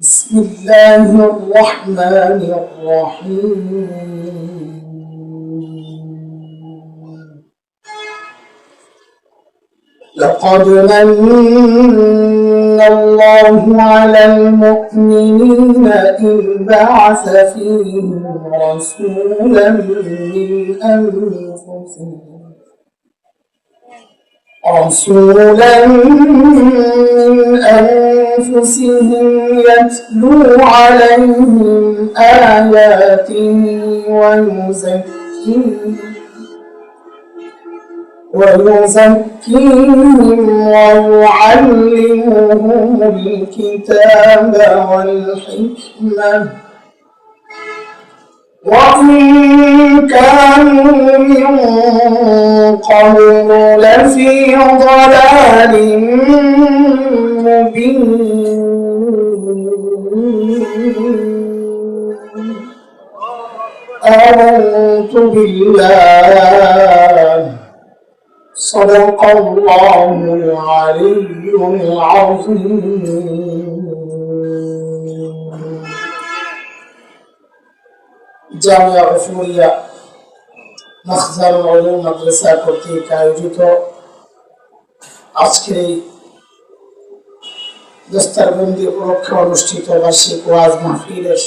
بسم الله الرحمن الرحيم. لقد من الله على المؤمنين إذ بعث فيهم رسولا من أنفسهم رسولا من أنفسهم يتلو عليهم آياته ويزكيهم ويزكيهم ويعلمهم الكتاب والحكمة وإن كانوا من قبل لفي ضلال مبين. آمنت بالله. صدق الله العلي العظيم. জামিয়া রসুলিয়া মখজাল উলুম মাদ্রাসা কর্তৃক আয়োজিত আজকের এই দস্তারবন্দি উপলক্ষে অনুষ্ঠিত বার্ষিক ওয়াজ মাহফিলের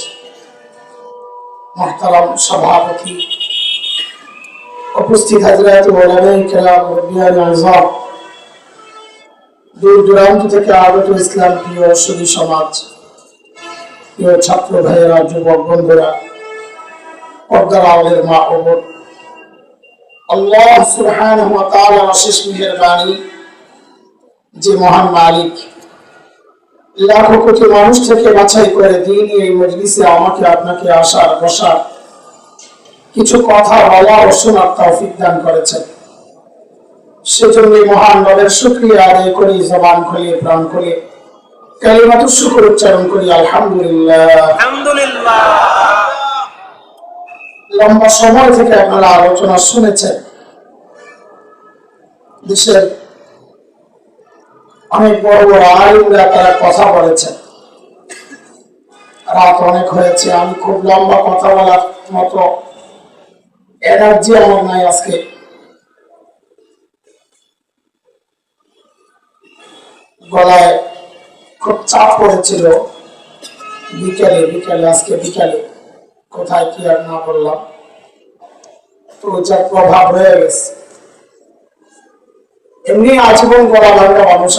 মহতারাম সভাপতি উপস্থিত হাজরাত ওলামাই কেরাম রবিয়ান আজম দূর দূরান্ত থেকে আগত ইসলাম প্রিয় সুদী সমাজ, প্রিয় ছাত্র ভাইয়েরা, যুবক বন্ধুরা পর্দার মা ও বোন আল্লাহ সুবহানাহু ওয়া তাআলার অশেষ মেহেরবানি। যে মহান মালিক লাখো কোটি মানুষ থেকে বাছাই করে দিন এই মজলিসে আমাকে, আপনাকে আসার বসার কিছু কথা বলা ও শোনার তৌফিক দান করেছেন। সেজন্য মহান রবের শুক্রিয়া আদায় করি, জবান খুলে, প্রাণ খুলে। কালিমাতুর শুকর উচ্চারণ করি, আলহামদুলিল্লাহ। আলহামদুলিল্লাহ। লম্বা সময় থেকে আপনারা আলোচনা শুনেছেন। দেশের অনেক বড় বড় আলিমরা তারা কথা বলেছেন। রাত অনেক হয়েছে, আমি খুব লম্বা কথা বলার মতো এনার্জি আমার নাই আজকে। গলায় খুব চাপ পড়েছিল। বিকেলে বিকেলে, আজকে বিকেলে। কোথায় কি আর না বললাম। যার প্রভাব হয়ে গেছে। এমনি আজীবন গলা ভাঙা মানুষ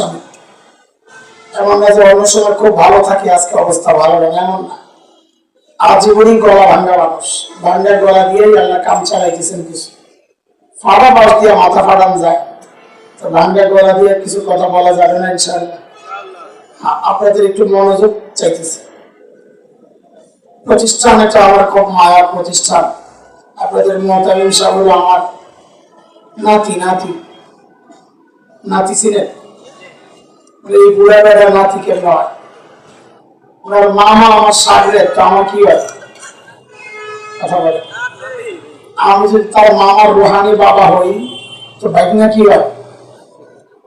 এমন না যে অন্য খুব ভালো থাকে, আজকে অবস্থা ভালো না, এমন না। আজীবনই গলা ভাঙ্গা মানুষ। ভাঙ্গা গলা দিয়েই আল্লাহ কাম চালাইতেছেন কিছু। ফাটা বাস দিয়ে মাথা ফাটান যায়। তো ভাঙ্গা গলা দিয়ে কিছু কথা বলা যাবে না, ইনশাআল্লাহ। আপনাদের একটু মনোযোগ চাইতেছে। প্রতিষ্ঠান এটা আমার খুব মায়ার প্রতিষ্ঠান। আপনাদের মতামিম সাহেব আমার নাতি নাতি। নাতি ছিলেন। এই বুড়া বেড়া নাতি কেন ওনার মামা আমার সাগরে তো আমার কি হয়? কথা বলে। আমি যদি তার মামার রোহানি বাবা হই, তো ভাগনা কি হয়?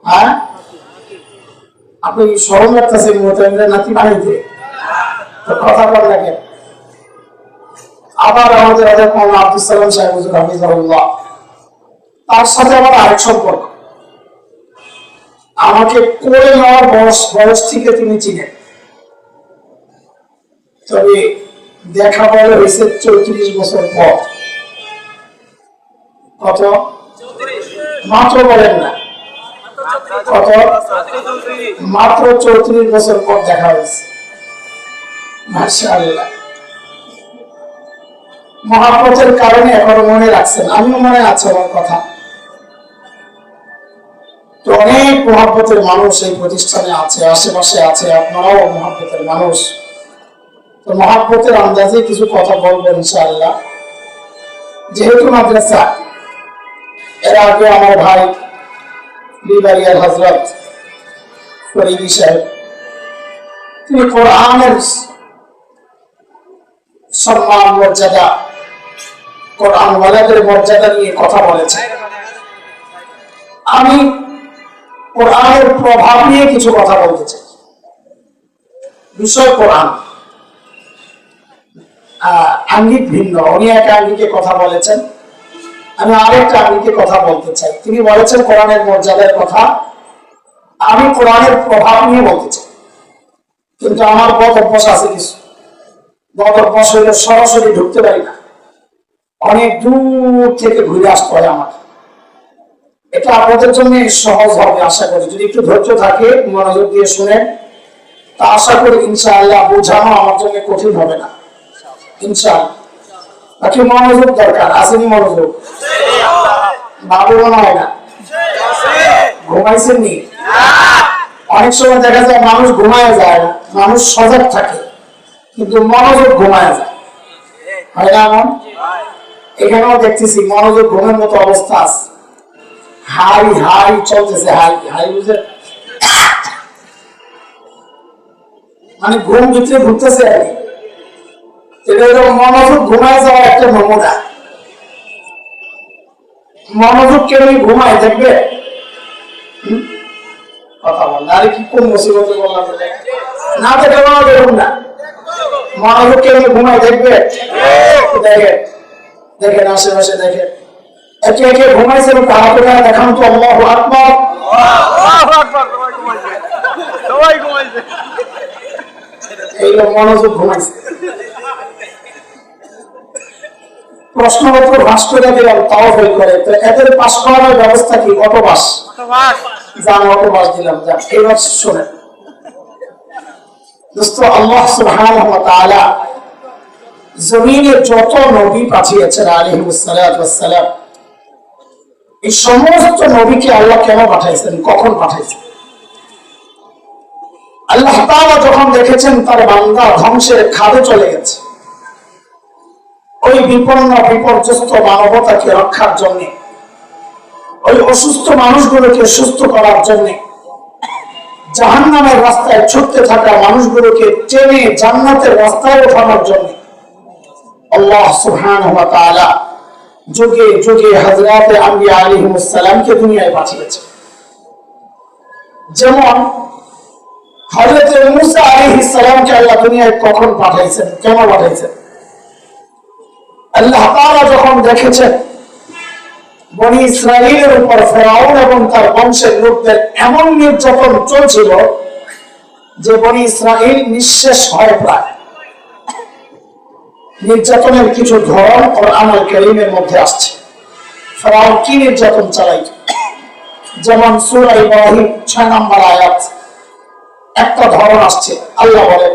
হ্যাঁ? আপনি স্মরণ রাখতেছেন মোতামিমের নাতি বাড়িতে তো কথা বল না কেন? আবার আমাদের আজাদ মোহাম্মদ আব্দুল সালাম সাহেব হুজুর হাফিজাহুল্লাহ। তার সাথে আমার আরেক সম্পর্ক। আমাকে করে নেওয়ার বয়স বয়স থেকে তিনি চিনেন। তবে দেখা বলে হয়েছে চৌত্রিশ বছর পর। কত? মাত্র বলেন না। কত? মাত্র চৌত্রিশ বছর পর দেখা হয়েছে। মাশাআল্লাহ। মহাপথের কারণে এখনও মনে রাখছেন। আমিও মনে আছে আমার কথা। তো অনেক মহাপতের মানুষ এই প্রতিষ্ঠানে আছে, আশেপাশে আছে, আপনারাও মহাপতের মানুষ। তো মহাপতের আন্দাজে কিছু কথা বলব ইনশাআল্লাহ। যেহেতু মাদ্রাসা, এর আগে আমার ভাই বিবারিয়ার হজরত ফরিদি সাহেব, তিনি কোরআনের সম্মান, মর্যাদা কোরআন ওয়ালাদের মর্যাদা নিয়ে কথা বলেছেন আমি কোরআনের প্রভাব নিয়ে কিছু কথা বলতে চাই। বিষয় কোরআন। আঙ্গিক ভিন্ন। উনি এক আঙ্গিকে কথা বলেছেন। আমি আরেকটা আঙ্গিকে কথা বলতে চাই। তিনি বলেছেন কোরআনের মর্যাদার কথা। আমি কোরআনের প্রভাব নিয়ে বলতে চাই। কিন্তু আমার বদ অভ্যাস আছে কিছু। বদ অভ্যাস হইলে সরাসরি ঢুকতে পারি না। অনেক দূর থেকে ঘুরে আসতে হয় আমাকে। এটা আপনাদের জন্য সহজ হবে, আশা করি। যদি একটু ধৈর্য থাকে, মনোযোগ দিয়ে শুনেন। তা আশা করি ইনশাআল্লাহ বোঝানো আমার জন্য কঠিন হবে না। ইনশাআল্লাহ। বাকি মনোযোগ দরকার, আসেনি মনোযোগ? ভালো মনে হয় না? ঘুমাইছেন নি অনেক সময় দেখা যায় মানুষ ঘুমায় যায়, মানুষ সজাগ থাকে, কিন্তু মনোযোগ ঘুমায় যায়। হয় না এখানেও দেখতেছি মনোযোগ ঘুমের মতো অবস্থা আছে। হাই হাই চলতেছে, হাই হাই বুঝে। মানে ঘুম ভিতরে ঘুরতেছে আর এটা হলো মনোযোগ ঘুমায় যাওয়ার একটা নমুনা। মনোযোগ কেউ ঘুমায়, দেখবে? কথা বল। আরে কি কোন মুসিবতে বললাম না দেখে মনে দেখুন না। মনোযোগ কেউ ঘুমায়, দেখবে? দেখে। দেখেন আশেপাশে দেখেন। একে একে ঘুমাইছে তারা করে দেখান তো আল্লাহ আকবর। সবাই ঘুমাইছে। এইগুলো মনোযোগ ঘুমাইছে। প্রশ্নপত্র ভাস করে দিলাম তাও ফেল করে। তো এদের পাশ করানোর ব্যবস্থা কি? কত বাস যান অত দিলাম যান এবার শোনেন। দোস্ত আল্লাহ সুবহানাহু ওয়া তাআলা জমিনে যত নবী পাঠিয়েছেন আলাইহিস সালাম, এই সমস্ত নবীকে আল্লাহ কেন পাঠাইছেন? কখন পাঠাইছেন? আল্লাহ যখন দেখেছেন তার বান্দা ধ্বংসের খাদে চলে গেছে, ওই বিপন্ন, বিপর্যস্ত মানবতাকে রক্ষার জন্য, ওই অসুস্থ মানুষগুলোকে সুস্থ করার জন্য, জাহান্নামের রাস্তায় ছুটতে থাকা মানুষগুলোকে টেনে জান্নাতের রাস্তায় ওঠানোর জন্য আল্লাহ তাআলা যুগে যুগে আলাইহিস সালামকে দুনিয়ায় পাঠিয়েছে। যেমন হযরত মুসা আলাইহিস সালামকে আল্লাহ দুনিয়ায় কখন পাঠাইছেন, কেন পাঠাইছেন? আল্লাহ তাআলা যখন দেখেছেন বনি ইসরায়েলের উপর ফেরাউন এবং তার বংশের লোকদের এমন নির্যাতন চলছিল যে বনি ইসরায়েল নিঃশেষ হয় প্রায়। নির্যাতনের কিছু ধরন কোরআনুল কারীমের মধ্যে আসছে ফেরাউন কি নির্যাতন চালাইত যেমন সূরা ইব্রাহিম 6 নম্বর আয়াত একটা ধরন আসছে আল্লাহ বলেন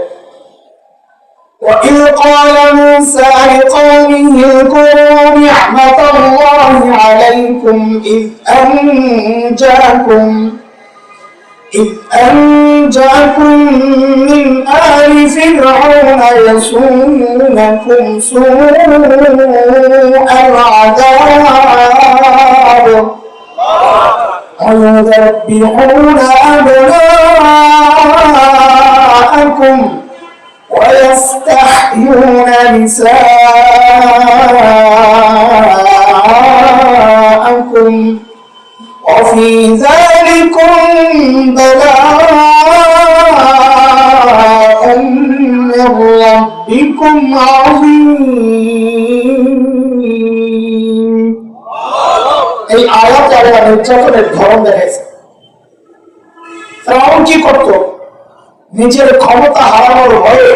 وإذ قال موسى لقومه اذكروا نعمة الله عليكم إذ أنجاكم إذ أنجاكم من آل فرعون يسومونكم سوء العذاب. ويذبحون أبناءكم ويستحيون نساءكم. وفي ذلكم بلاء من ربكم عظيم এই আয়াত আল্লাহ নির্যাতনের ধরন দেখাইছে ফেরাউন কি করত নিজের ক্ষমতা হারানোর ভয়ে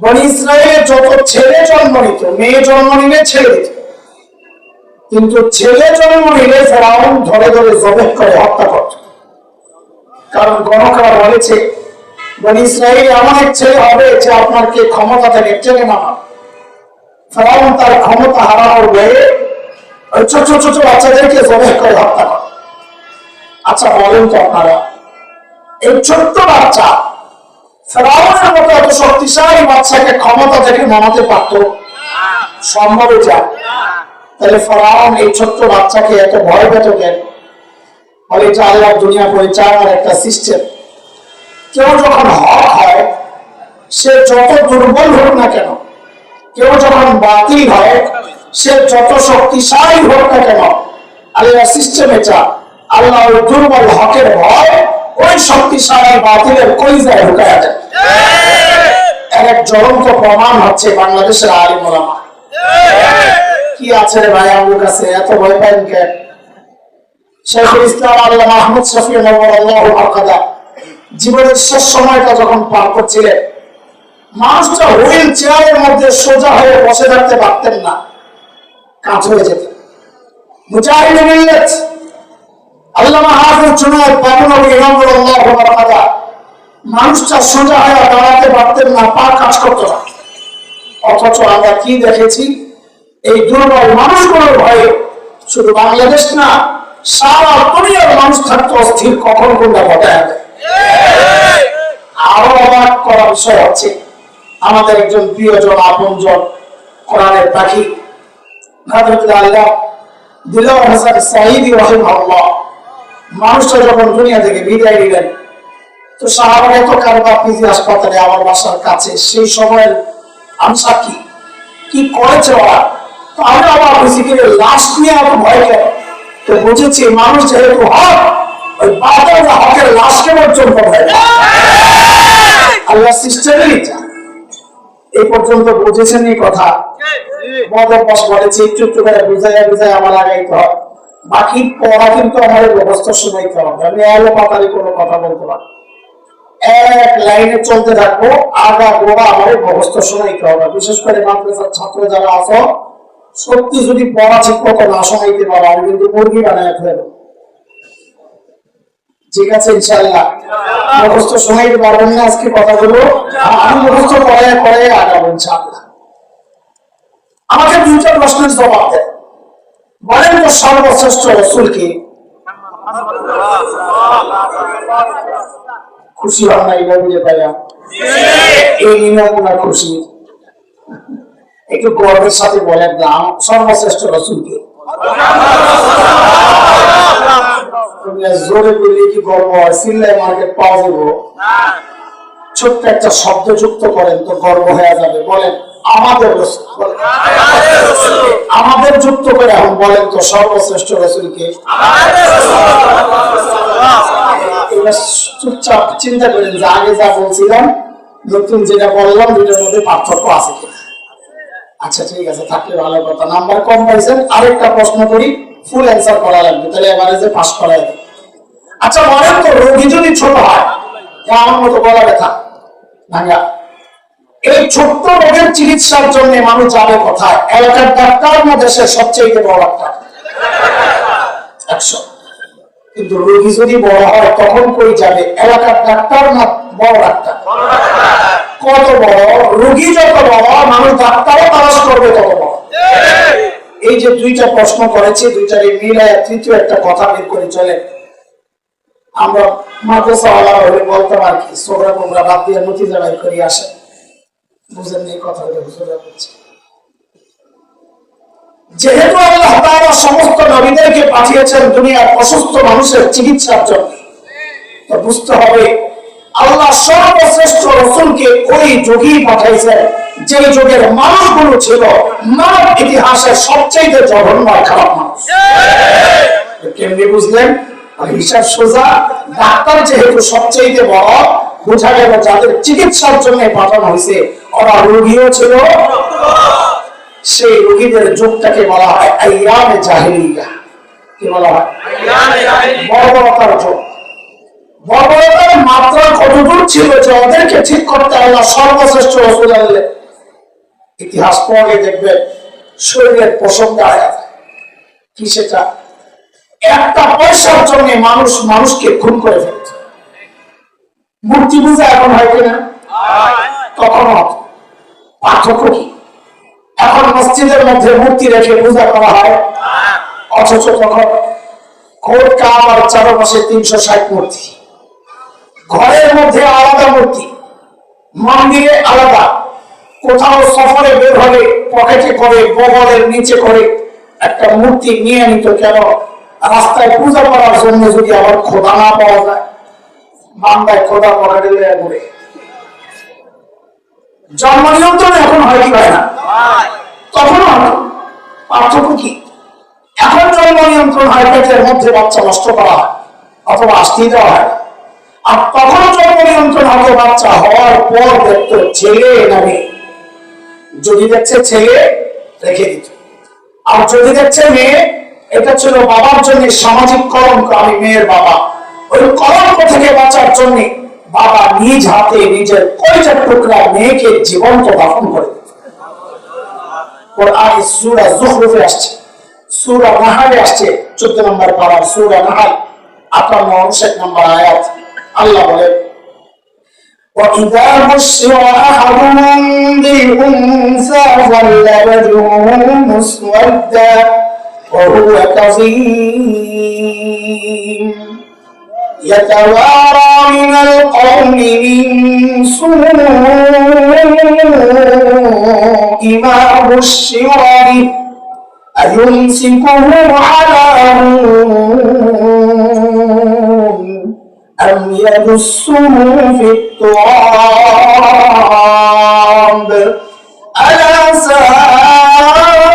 বনি ইসরায়েলের যত ছেলে জন্ম নিত মেয়ে জন্ম নিলে ছেড়ে দিত কিন্তু ছেলে জন্ম নিলে ফেরাউন ধরে ধরে জবেহ করে হত্যা করত। কারণ গণকার বলেছে, বনি ইসরায়েল এমন এক ছেলে হবে যে আপনাকে ক্ষমতা থেকে টেনে নামা ফেরাউন তার ক্ষমতা হারানোর ভয়ে ছোট ছোট ছোট বাচ্চাদেরকে জবেহ করে হত্যা করে। আচ্ছা বলেন তো আপনারা, এই ছোট্ট বাচ্চা ফেরাউনের মতো এত শক্তিশালী বাচ্চাকে ক্ষমতা থেকে নামাতে পারত? সম্ভব যা তাহলে ফেরাউন এই ছোট্ট বাচ্চাকে এত ভয় পেত কেন? বলে এটা আল্লাহ দুনিয়া পরিচালনার একটা সিস্টেম কেউ যখন হক হয় সে যত দুর্বল হোক না কেন কেউ যখন বাতিল হয় সে যত শক্তিশালী হোক না কেন আল্লাহ সিস্টেম এটা আল্লাহ ওই দুর্বল হকের ভয় ওই শক্তিশালী বাতিলের কলিজায় ঢুকায় দেয় এর এক জ্বলন্ত প্রমাণ হচ্ছে বাংলাদেশের আলিম ওলামা। কি আছে রে ভাই আমার কাছে? এত ভয় পাইন কেন? শেখুল ইসলাম আল্লাহ মাহমুদ শফি আল্লাহ জীবনের শেষ সময়টা যখন পার করছিলেন, মানুষটা হুইল চেয়ারের মধ্যে সোজা হয়ে বসে থাকতে পারতেন না। কাজ হয়ে যেত। মুজাহিদ মিল্লাত, আল্লামা হাফিজ জুনায়েদ বাবুনবী ইমামুল্লাহ বারাকাদা মানুষটা সোজা হয়ে দাঁড়াতে পারতেন না, পা কাজ করতো না। অথচ আমরা কি দেখেছি? এই দুর্বল মানুষগুলোর ভয়ে শুধু বাংলাদেশ না, সারা দুনিয়ার মানুষ থাকতো অস্থির কখন কোনটা ঘটায় আরও অবাক করা বিষয় হচ্ছে, আমাদের একজন প্রিয়জন, আপনজন, কোরআনের পাখি আল্লাহ দিলওয়ার হাসান সাঈদী রাহিমাহুল্লাহ। মানুষটা যখন দুনিয়া থেকে বিদায় নিলেন, তো সাহাবারা তো কারবা পিজি হাসপাতালে, আমার বাসার কাছে, সেই সময়ের আমি সাক্ষী কি করেছে ওরা? তো আমি আবার কি লাশ নিয়ে ভয় তো বুঝেছি, মানুষ যেহেতু হক, ওই হকের ভয় আল্লাহ এই পর্যন্ত বুঝেছেন এই কথা? বলেছে, একটু একটু করে বুঝাইয়া বুঝাই আমার আগাইতে হয় বাকি পড়া কিন্তু আমার ব্যবস্থা শুনাইতে হবে। আমি এলো পাতালি কোনো কথা বলতে পারি এক লাইনে চলতে থাকব, আগা গোড়া আমার ব্যবস্থা শোনাইতে হবে। বিশেষ করে মাদ্রাসার ছাত্র যারা আছো সত্যি যদি পড়া ঠিক মতো না শোনাইতে পারো আমি কিন্তু মুরগি বানায় ফেলব। ঠিক আছে ইনশাল্লাহ মুখস্থ শোনাইতে পারবেন না আজকে কথাগুলো। আমি মুখস্থ করে করে আগাবো ইনশাল্লাহ আমাকে দুইটা প্রশ্নের জবাব দেন। বলেন তো সর্বশ্রেষ্ঠ রসুল কি? খুশি হন না এই পাইয়া এই নিয়ম ওনার খুশি। একটু গর্বের সাথে বলেন আমার সর্বশ্রেষ্ঠ রসুল কে? জোরে বললে কি গর্ব সিল্লাই মার্কেট পাওয়া যাব। ছোট্ট একটা শব্দ যুক্ত করেন তো গর্ব হয়ে যাবে। বলেন, আমাদের আমাদের যুক্ত করে এখন বলেন তো সর্বশ্রেষ্ঠ রসুলকে চুপচাপ চিন্তা করেন যে আগে যা বলছিলাম, নতুন যেটা বললাম দুটোর মধ্যে পার্থক্য আছে আচ্ছা ঠিক আছে, থাকলে ভালো কথা। নাম্বার কম পাইছেন আরেকটা প্রশ্ন করি ফুল অ্যান্সার করা লাগবে, তাহলে এবারে যে পাস করা আচ্ছা বলেন তো, রোগী যদি ছোট হয় আমার মতো গলা ব্যথা? ভাঙ্গা। এই ছোট্ট রোগের চিকিৎসার জন্য মানুষ যাবে কোথায়? এলাকার ডাক্তার না দেশের সবচেয়ে বড় ডাক্তার? একশো। কিন্তু রোগী যদি বড় হয়, তখন কই যাবে? এলাকার ডাক্তার না বড় ডাক্তার? কত বড় রোগী যত বড় মানুষ ডাক্তারও তালাশ করবে তত বড় এই যে দুইটা প্রশ্ন করেছে, দুইটার এই মিলায় তৃতীয় একটা কথা বের করে চলে আমরা মাদ্রাসা ওয়ালা হলে বলতাম আর কি সোহরা মোমরা বাদ দিয়ে নথি জড়াই করে আসে। বুঝেন এই কথাটা হুজুরা বলছে। যেহেতু আল্লাহ তাআলা সমস্ত নবীদেরকে পাঠিয়েছেন দুনিয়ার অসুস্থ মানুষের চিকিৎসার জন্য, তো বুঝতে হবে আল্লাহ সর্বশ্রেষ্ঠ রসুলকে ওই যোগী পাঠাইছেন যে যুগের মানুষগুলো ছিল মানব ইতিহাসের সবচেয়ে জঘন্য খারাপ মানুষ। কেমনি বুঝলেন? হিসাব সোজা ডাক্তার যেহেতু সবচেয়ে বড় বোঝা গেল যাদের চিকিৎসার জন্য পাঠানো হয়েছে ওরা রোগীও ছিল। সেই রোগীদের যুগটাকে বলা হয় আইয়ামে জাহিলিয়া কি বলা হয়? বর্বরতার যুগ। বর্বরতার মাত্রা কতদূর ছিল যে ওদেরকে ঠিক করতে আল্লাহ সর্বশ্রেষ্ঠ রসুল আনলেন ইতিহাস পড়ে দেখবেন শরীরের দাঁড়ায় যায়। কি সেটা? একটা পয়সার জন্য মানুষ মানুষকে খুন করে ফেলছে। মূর্তি পূজা এখন হয় কিনা? তখন পার্থক্য কি? এখন মসজিদের মধ্যে মূর্তি রেখে পূজা করা হয়। অথচ তখন কোট কাবার চারপাশে তিনশো ষাট মূর্তি। ঘরের মধ্যে আলাদা মূর্তি, মন্দিরে আলাদা। কোথাও সফরে বের হলে পকেটে করে, বগলের নিচে করে একটা মূর্তি নিয়ে নিত কেন? রাস্তায় পূজা করার জন্য যদি আবার খোদা না পাওয়া যায়, বান্দায় খোদা পকেটে লেগে ঘুরে। জন্ম নিয়ন্ত্রণ এখন হয় কি হয় না তখন পার্থক্য কি? এখন জন্ম নিয়ন্ত্রণ হয় পেটের মধ্যে বাচ্চা নষ্ট করা হয়, অথবা আসতেই দেওয়া হয়। আর তখন জন্ম নিয়ন্ত্রণ হবে বাচ্চা হওয়ার পর দেখতো ছেলে না মেয়ে যদি দেখছে ছেলে, রেখে দিত। আর যদি দেখছে মেয়ে, এটা ছিল বাবার জন্য সামাজিক কলঙ্ক, আমি মেয়ের বাবা। ওই কলঙ্ক থেকে বাঁচার জন্য বাবা নিজ হাতে নিজের কলিজার টুকরা মেয়েকে জীবন্ত দাফন করে দিত। কোরআন সূরা জুখরুফে আসছে। সূরা নাহালে আসছে 14 নম্বর পারা সূরা নাহাল 58 59 নম্বর আয়াত। আল্লাহ বলে وإذا بشر أحدهم بالأنثى ظل وجهه مسودا وهو كظيم يتوارى من القوم من سوء ما بشر به أيمسكه على هون أم يدسه في التراب ألا ساء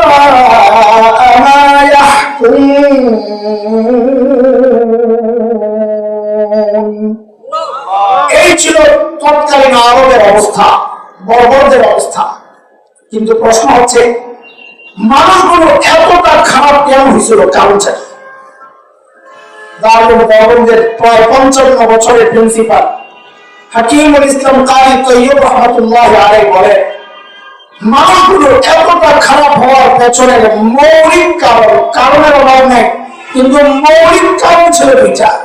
ما يحكمون এই ছিল তৎকালীন আরবের অবস্থা বর্বরদের অবস্থা কিন্তু প্রশ্ন হচ্ছে মানুষগুলো এতটা খারাপ কেন হয়েছিল কারণ চাই দারুল দেওবন্দের প্রায় পঞ্চান্ন বছরের প্রিন্সিপাল। হাকিমুল ইসলাম কারি তৈয়ব রহমতুল্লাহ আলাই বলেন মানুষগুলো এতটা খারাপ হওয়ার পেছনের মৌলিক কারণ কারণের অভাব নেই কিন্তু মৌলিক কারণ ছিল বিচার।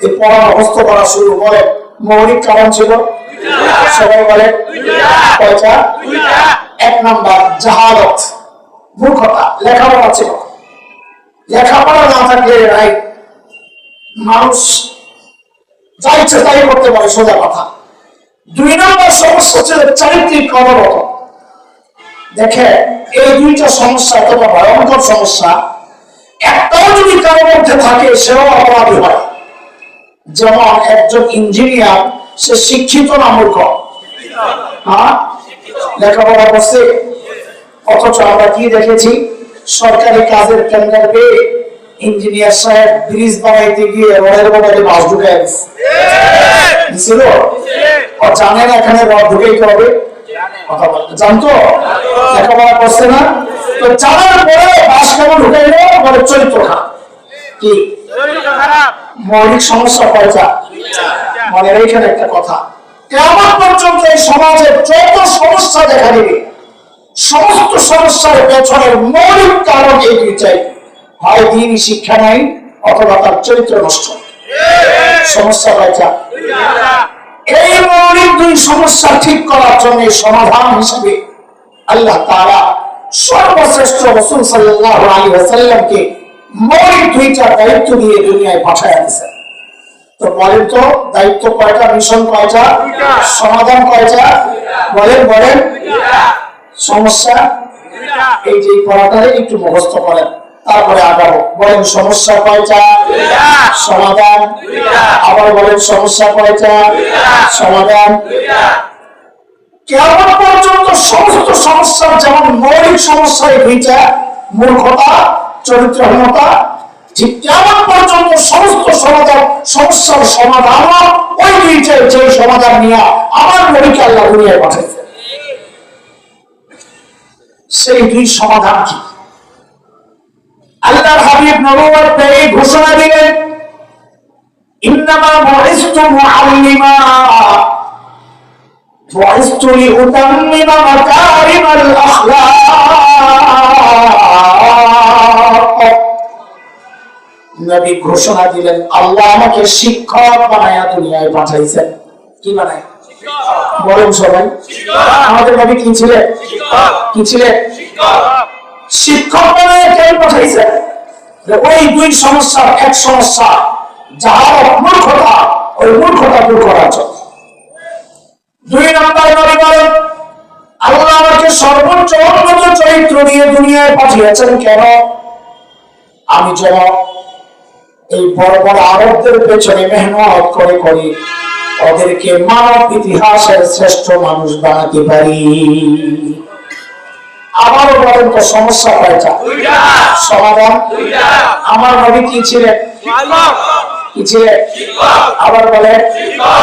এই পড়া অবস্থ করা শুরু করে মৌলিক কারণ ছিল সবাই বলে এক নাম্বার জাহালত মূর্খতা লেখাপড়া ছিল। লেখাপড়া না থাকলে নাই মানুষ যা ইচ্ছে তাই করতে পারে, সোজা কথা। দুই নম্বর সমস্যা ছিল চারিত্রিক অবগত দেখে, এই দুইটা সমস্যা এতটা ভয়ঙ্কর সমস্যা। একটাও যদি কারও মধ্যে থাকে, সেও অপরাধী হয়। যেমন একজন ইঞ্জিনিয়ার, সে শিক্ষিত না মূর্খ? হ্যাঁ? লেখাপড়া করছে? অথচ আমরা কি দেখেছি? সরকারি কাজের টেন্ডার পেয়ে ইঞ্জিনিয়ার সাহেব ব্রিজ বানাইতে গিয়ে রডের বদলে বাস ঢুকাই দিছিল? ও জানে না এখানে রড কথা বলতে জানতো? লেখাপড়া করছে না? তো জানার পরে বাস কেমন ঢুকাইলো? বলে, চরিত্র খারাপ। কি? মৌলিক সমস্যা কয়টা? মানে এইখানে একটা কথা। কেমন পর্যন্ত এই সমাজে যত সমস্যা দেখা দিবে, সমস্ত সমস্যার পেছনের মৌলিক কারণ এই দুইটাই হয় দিন শিক্ষা নাই, অথবা তার চরিত্র নষ্ট। সমস্যা এই মৌলিক দুই সমস্যা ঠিক করার জন্য সমাধান হিসেবে আল্লাহ তাআলা সর্বশ্রেষ্ঠ রসুল আলাইহি ওয়াসাল্লামকে মৌলিক দুইটা দায়িত্ব দিয়ে দুনিয়ায় পাঠায় দিয়েছেন। তো বলেন তো, দায়িত্ব কয়টা, মিশন কয়টা, সমাধান কয়টা? বলেন বলেন। সমস্যা? এই যে পড়াটারে একটু মুখস্থ করেন। তারপরে আগাবো বলেন সমস্যা কয়টা সমাধান। আবার বলেন সমস্যা কয়টা সমাধান। কেমন পর্যন্ত সমস্ত সমস্যার যেমন মৌলিক সমস্যা এই দুইটা মূর্খতা চরিত্রহীনতা ঠিক কেমন পর্যন্ত সমস্ত সমাধান সমস্যার সমাধান ওই দুইটাই যে সমাধান নিয়ে আমার নবীকে আল্লাহ দুনিয়ায় পাঠাইছে। সেই দুই সমাধান কি? আল্লাহর হাবিব নবুয়ত পেয়ে ঘোষণা দিলেন ইন্নামা বুইসতু মুআল্লিমা। বুইসতু লিউতাম্মিমা মাকারিমাল আখলাক। নবী ঘোষণা দিলেন আল্লাহ আমাকে শিক্ষক বানায়া দুনিয়ায় পাঠাইছেন। কি বানায়? বলেন সবাই। আমাদের নবী কি ছিলেন? কি ছিলেন? শিক্ষক বানায় কেন পাঠাইছেন ওই দুই সমস্যা এক সমস্যা, যাহার মূর্খতা, ওই মূর্খতা দূর করার জন্য। দুই নম্বর নবী বলেন আল্লাহ আমাকে সর্বোচ্চ উন্নত চরিত্র দিয়ে দুনিয়ায় পাঠিয়েছেন কেন? আমি যেন এই বড় বড় আরবদের পেছনে মেহনত করে করে, ওদেরকে মানব ইতিহাসের শ্রেষ্ঠ মানুষ বানাতে পারি। আবারও বলেন তো সমস্যা কয়টা সমাধান? আমার নবী কি ছিলেন কি ছিলেন আবার বলেন শিক্ষক।